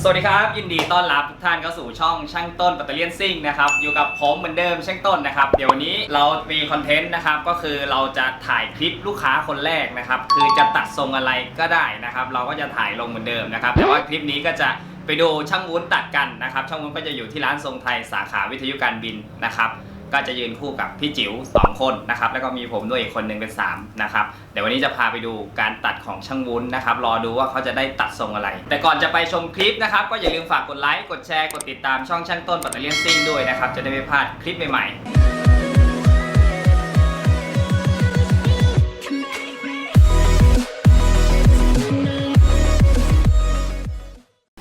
สวัสดีครับ ยินดีต้อนรับทุกท่านเข้าสู่ช่องช่างต้นปัตเตอร์เลียนซิ่งนะครับอยู่กับผมเหมือนเดิมช่างต้นนะครับ เดี๋ยววันนี้เรามีคอนเทนต์นะครับก็คือเราจะถ่ายคลิปลูกค้าคนแรกนะครับ คือจะตัดทรงอะไรก็ได้นะครับ เราก็จะถ่ายลงเหมือนเดิมนะครับ แต่ว่าคลิปนี้ก็จะไปดูช่างวุ้นตัดกันนะครับ ช่างวุ้นก็จะอยู่ที่ร้านทรงไทยสาขาวิทยุการบินนะครับ ก็จะยืนคู่กับพี่จิ๋ว2 คนนะครับแล้วก็มีผมด้วยอีกคนหนึ่งเป็น3นะครับเดี๋ยววันนี้จะพาไปดูการตัดของช่างวุ้นนะครับรอดูว่าเขาจะได้ตัดทรงอะไร แต่ก่อนจะไปชมคลิปนะครับก็อย่าลืมฝากกดไลค์กดแชร์กดติดตามช่องช่างต้นปัตเตอร์เลียนซิ่งด้วยนะครับจะได้ไม่พลาดคลิปใหม่ๆ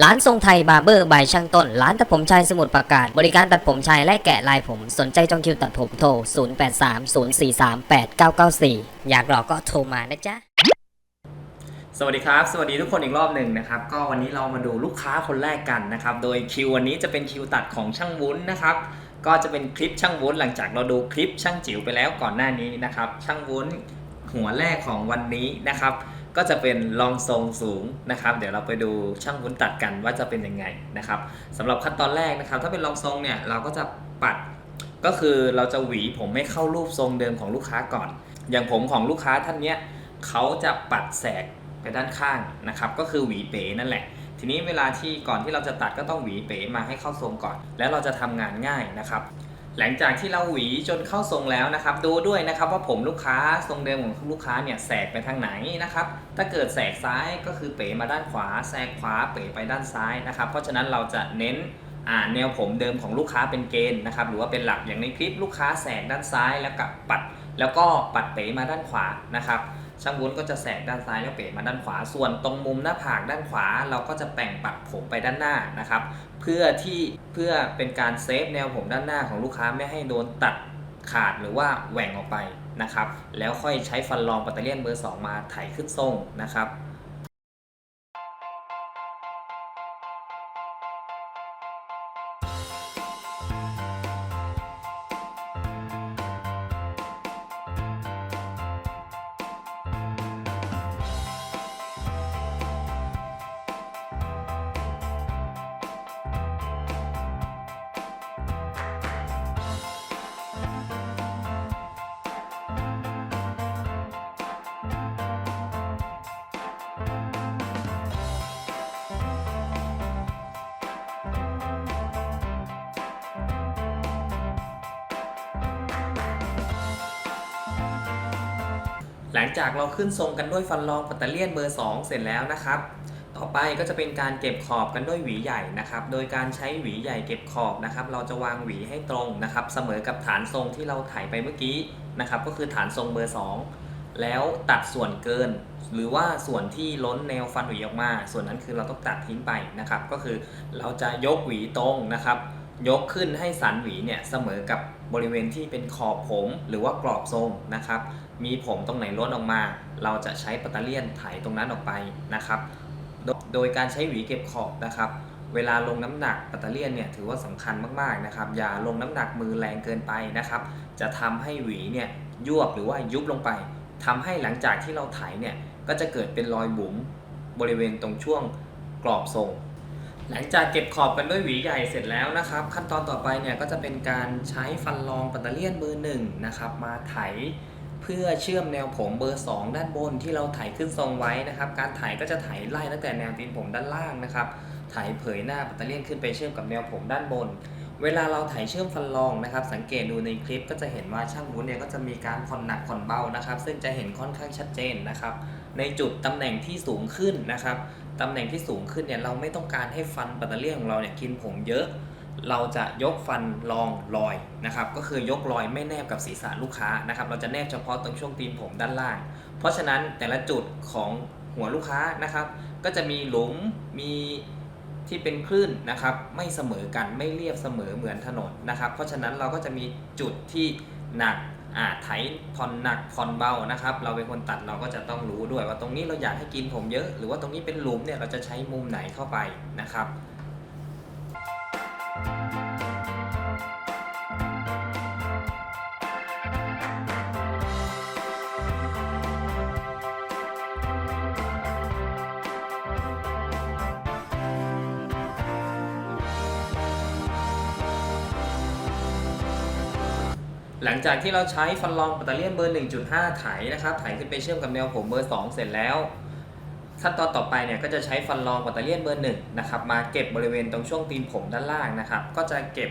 ร้านทรงไทยบาร์เบอร์บายช่างต้น ร้านตัดผมชายสมุทรปราการบริการตัดผมชายและแกะลายผม สนใจจองคิวตัดผมโทร 0830438994 อยากหลอกก็โทรมานะจ๊ะ สวัสดีครับ สวัสดีทุกคนอีกรอบหนึ่งนะครับ ก็วันนี้เรามาดูลูกค้าคนแรกกันนะครับ โดยคิววันนี้จะเป็นคิวตัดของช่างวุ้นนะครับ ก็จะเป็นคลิปช่างวุ้นหลังจากเราดูคลิปช่างจิ๋วไปแล้วก่อนหน้านี้นะครับ ช่างวุ้นหัวแรกของวันนี้นะครับ ก็จะเป็นรองทรงสูงนะครับ เดี๋ยวเราไปดูช่างวุ้นตัดกันว่าจะเป็นยังไงนะครับสำหรับขั้นตอนแรกนะครับ ถ้าเป็นรองทรงเนี่ยเราก็จะปัดก็คือเราจะหวีผมไม่เข้ารูปทรงเดิมของลูกค้าก่อน อย่างผมของลูกค้าท่านเนี้ยเขาจะปัดแสกไปด้านข้างนะครับ ก็คือหวีเป๋นั่นแหละ ทีนี้เวลาที่ก่อนที่เราจะตัดก็ต้องหวีเป๋มาให้เข้าทรงก่อน แล้วเราจะทำงานง่ายนะครับ หลังจากที่เราหวีจนเข้าทรงแล้วนะครับ ดูด้วยนะครับว่าผมลูกค้าทรงเดิมของลูกค้าเนี่ยแสกไปทางไหนนะครับ ถ้าเกิดแสกซ้ายก็คือเป๋มาด้านขวา แสกขวาเป๋ไปด้านซ้ายนะครับ เพราะฉะนั้นเราจะเน้นอ่าแนวผมเดิมของลูกค้าเป็นเกณฑ์นะครับ หรือว่าเป็นหลักอย่างในคลิปลูกค้าแสกด้านซ้ายแล้วก็ปัด แล้วก็ปัดเป๋มาด้านขวานะครับ ช่างวุ้นก็จะแสกด้านซ้ายแล้วเป๋มาด้านขวา ส่วนตรงมุมหน้าผากด้านขวา เราก็จะแป่งปักผมไปด้านหน้านะครับ เพื่อที่เพื่อเป็นการเซฟแนวผมด้านหน้าของลูกค้าไม่ให้โดนตัดขาดหรือว่าแหว่งออกไปนะครับ แล้วค่อยใช้ฟันรองปัตเตอร์เลียนเบอร์ 2 มาไถขึ้นทรงนะครับ หลังจากเราขึ้นทรงกันด้วยฟันรองปัตเตเลียนเบอร์ 2 เสร็จแล้วนะครับ ต่อไปก็จะเป็นการเก็บขอบกันด้วยหวีใหญ่นะครับ โดยการใช้หวีใหญ่เก็บขอบนะครับ เราจะวางหวีให้ตรงนะครับ เสมอกับฐานทรงที่เราถ่ายไปเมื่อกี้นะครับ ก็คือฐานทรงเบอร์ 2 แล้วตัดส่วนเกิน หรือว่าส่วนที่ล้นแนวฟันหวีออกมา ส่วนนั้นคือเราต้องตัดทิ้งไปนะครับ ก็คือเราจะยกหวีตรงนะครับ ยกขึ้นให้สันหวีเนี่ยเสมอกับบริเวณที่เป็นขอบผมหรือว่ากรอบทรงนะครับ มีผมตรงไหนล้นออกมา เราจะใช้ปัตเตเลียนไถตรงนั้นออกไปนะครับ โดยการใช้หวีเก็บขอบนะครับ เวลาลงน้ำหนักปัตเตเลียนเนี่ยถือว่าสำคัญมากๆนะครับ อย่าลงน้ำหนักมือแรงเกินไปนะครับ จะทำให้หวีเนี่ยยวบหรือว่ายุบลงไปทำให้หลังจากที่เราไถเนี่ยก็จะเกิดเป็นรอยบุ๋มบริเวณตรงช่วงกรอบทรง หลังจากเก็บขอบกันด้วยหวีใหญ่เสร็จแล้วนะครับ ขั้นตอนต่อไปเนี่ยก็จะเป็นการใช้ฟันรองปัตเตอร์เลียนเบอร์หนึ่งนะครับมาไถเพื่อเชื่อมแนวผมเบอร์ 2 ด้านบนที่เราไถขึ้นทรงไว้นะครับ การไถก็จะไถไล่ตั้งแต่แนวตีนผมด้านล่างนะครับไถเผยหน้าปัตเตอร์เลียนขึ้นไปเชื่อมกับแนวผมด้านบน เวลาเราไถเชื่อมฟันรองนะครับ สังเกตดูในคลิปก็จะเห็นว่าช่างวุ้นเนี่ยก็จะมีการผ่อนหนักผ่อนเบานะครับ ซึ่งจะเห็นค่อนข้างชัดเจนนะครับ ในจุดตำแหน่งที่สูงขึ้นนะครับตำแหน่งที่สูงขึ้นเนี่ยเราไม่ต้องการให้ฟันปัตเตอร์เลียนของเราเนี่ยกินผมเยอะ เราจะยกฟันรองลอยนะครับ ก็คือยกรอยไม่แนบกับศีรษะลูกค้านะครับ เราจะแนบเฉพาะตรงช่วงตีนผมด้านล่าง เพราะฉะนั้นแต่ละจุดของหัวลูกค้านะครับ ก็จะมีหลุมมีที่เป็นคลื่นนะครับ ไม่เสมอกันไม่เรียบเสมอเหมือนถนนนะครับ เพราะฉะนั้นเราก็จะมีจุดที่หนัก อ่าไถผ่อนหนักผ่อนเบานะครับ เราเป็นคนตัดเราก็จะต้องรู้ด้วยว่าตรงนี้เราอยากให้กินผมเยอะ หรือว่าตรงนี้เป็นหลุมเนี่ยเราจะใช้มุมไหนเข้าไปนะครับ หลังจากที่เราใช้ฟันรองปัตเตอร์เลียนเบอร์ 1.5 ไถนะครับไถขึ้นไปเชื่อมกับแนวผมเบอร์ 2 เสร็จแล้ว ขั้นตอนต่อไปเนี่ยก็จะใช้ฟันรองปัตเตอร์เลียนเบอร์ 1 นะครับมาเก็บบริเวณตรงช่วงตีนผมด้านล่างนะครับ ก็จะเก็บ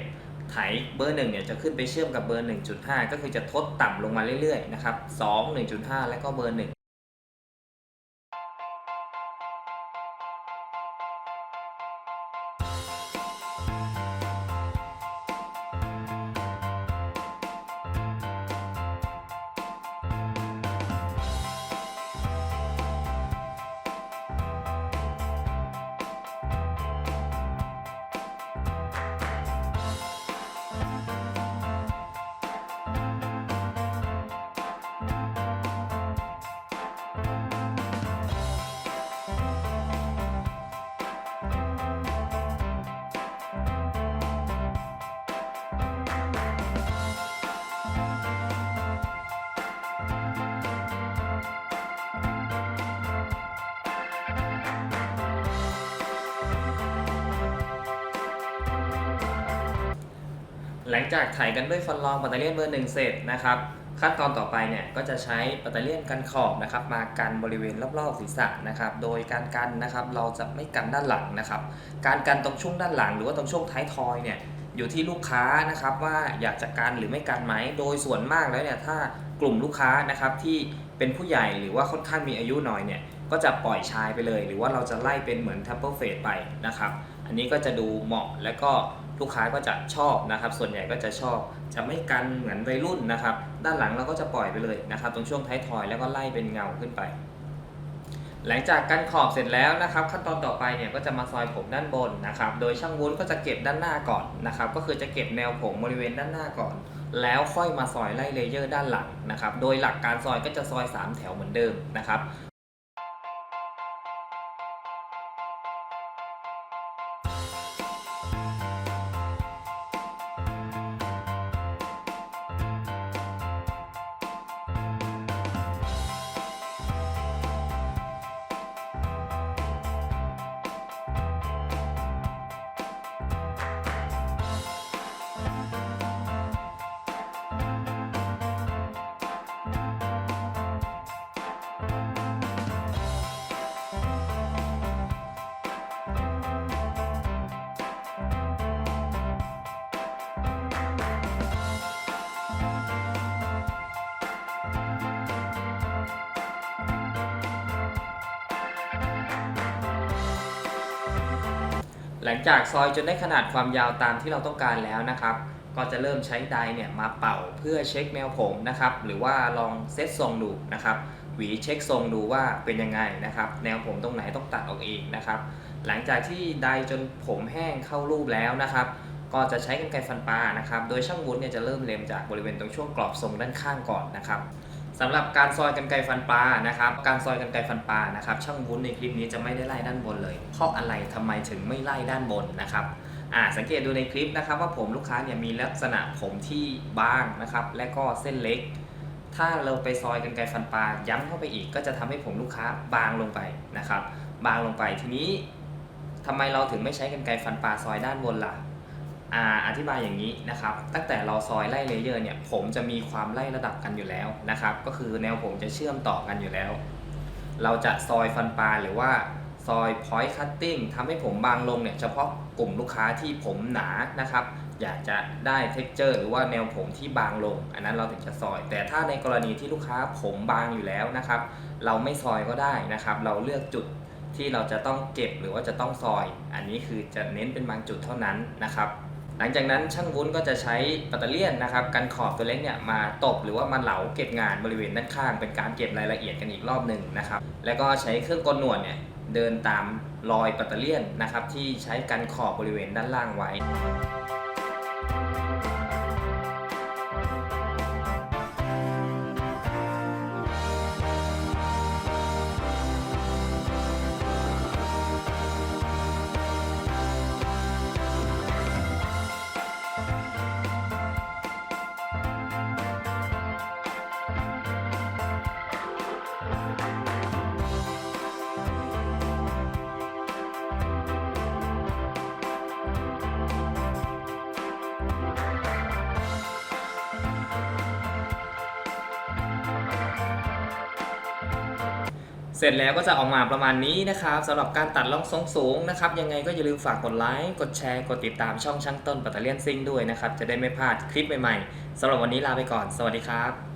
ไถเบอร์1เนี่ยจะขึ้นไปเชื่อมกับเบอร์ 1.5 ก็คือจะทดต่ำลงมาเรื่อยๆนะครับ2 1.5 และก็เบอร์ 1 หลังจากถ่ายกันด้วยฟันรองปัตเตอร์เลียนเบอร์หนึ่งเสร็จนะครับ ขั้นตอนต่อไปเนี่ยก็จะใช้ปัตเตอร์เลียนกันขอบนะครับ มากันบริเวณรอบๆศีรษะนะครับ โดยการกันนะครับเราจะไม่กันด้านหลังนะครับ การกันตรงช่วงด้านหลัง หรือว่าตรงช่วงท้ายทอยเนี่ยอยู่ที่ลูกค้านะครับว่าอยากจะกันหรือไม่กันไหมโดยส่วนมากแล้วเนี่ยถ้ากลุ่มลูกค้านะครับที่เป็นผู้ใหญ่หรือว่าค่อนข้างมีอายุหน่อยเนี่ยก็จะปล่อยชายไปเลย หรือว่าเราจะไล่เป็นเหมือนทัพเปิลเฟสไปนะครับ อันนี้ก็จะดูเหมาะและก็ ลูกค้าก็จะชอบนะครับ ส่วนใหญ่ก็จะชอบจะไม่กันเหมือนวัยรุ่นนะครับ ด้านหลังเราก็จะปล่อยไปเลยนะครับ ตรงช่วงท้ายทอยแล้วก็ไล่เป็นเงาขึ้นไป หลังจากกันขอบเสร็จแล้วนะครับ ขั้นตอนต่อไปเนี่ยก็จะมาซอยผมด้านบนนะครับ โดยช่างวุ้นก็จะเก็บด้านหน้าก่อนนะครับ ก็คือจะเก็บแนวผมบริเวณด้านหน้าก่อน แล้วค่อยมาซอยไล่เลเยอร์ด้านหลังนะครับ โดยหลักการซอยก็จะซอย 3 แถวเหมือนเดิมนะครับ หลังจากซอยจนได้ขนาดความยาวตามที่เราต้องการแล้วนะครับ ก็จะเริ่มใช้ไดเนี่ยมาเป่าเพื่อเช็คแนวผมนะครับ หรือว่าลองเซตทรงดูนะครับหวีเช็คทรงดูว่าเป็นยังไงนะครับ แนวผมตรงไหนต้องตัดออกเองนะครับ หลังจากที่ไดจนผมแห้งเข้ารูปแล้วนะครับ ก็จะใช้กรรไกรฟันปลานะครับ โดยช่างวุ้นเนี่ยจะเริ่มเล็มจากบริเวณตรงช่วงกรอบทรงด้านข้างก่อนนะครับ สำหรับการซอยกันไกฟันปลานะครับการซอยกันไกฟันปลานะครับช่างวุ้นในคลิปนี้จะไม่ได้ไล่ด้านบนเลย เพราะอะไรทำไมถึงไม่ไล่ด้านบนนะครับอ่าสังเกตดูในคลิปนะครับว่าผมลูกค้าเนี่ยมีลักษณะผมที่บางนะครับและก็เส้นเล็ก ถ้าเราไปซอยกันไกฟันปลาย้ำเข้าไปอีก ก็จะทำให้ผมลูกค้าบางลงไปนะครับบางลงไปทีนี้ทำไมเราถึงไม่ใช้กันไกฟันปลาซอยด้านบนล่ะ ออธิบายอย่างนี้นะครับ ตั้งแต่เราซอยไล่เลเยอร์เนี่ย ผมจะมีความไล่ระดับกันอยู่แล้วนะครับ ก็คือแนวผมจะเชื่อมต่อกันอยู่แล้ว เราจะซอยฟันปลาหรือว่าซอย point cutting ทำให้ผมบางลงเนี่ย เฉพาะกลุ่มลูกค้าที่ผมหนานะครับ อยากจะได้ texture หรือว่าแนวผมที่บางลง อันนั้นเราถึงจะซอย แต่ถ้าในกรณีที่ลูกค้าผมบางอยู่แล้วนะครับ เราไม่ซอยก็ได้นะครับ เราเลือกจุดที่เราจะต้องเก็บหรือว่าจะต้องซอย อันนี้คือจะเน้นเป็นบางจุดเท่านั้นนะครับ หลังจากนั้นช่างวุ้นก็จะใช้ปัตเตอร์เลียนนะครับกันขอบตัวเล็กเนี่ยมาตบหรือว่ามาเหลาเก็บงานบริเวณด้านข้าง เป็นการเก็บรายละเอียดกันอีกรอบหนึ่งนะครับแล้วก็ใช้เครื่องกลหนวดเนี่ยเดินตามรอยปัตเตอร์เลียนนะครับที่ใช้กันขอบบริเวณด้านล่างไว้ เสร็จแล้วก็จะออกมาประมาณนี้นะครับสำหรับการตัดล่องทรงสูงนะครับยังไงก็อย่าลืมฝากกดไลค์กดแชร์กดติดตามช่องช่างต้นปัตเตอร์เลียนซิ่งด้วยนะครับจะได้ไม่พลาดคลิปใหม่ๆสำหรับวันนี้ลาไปก่อน สวัสดีครับ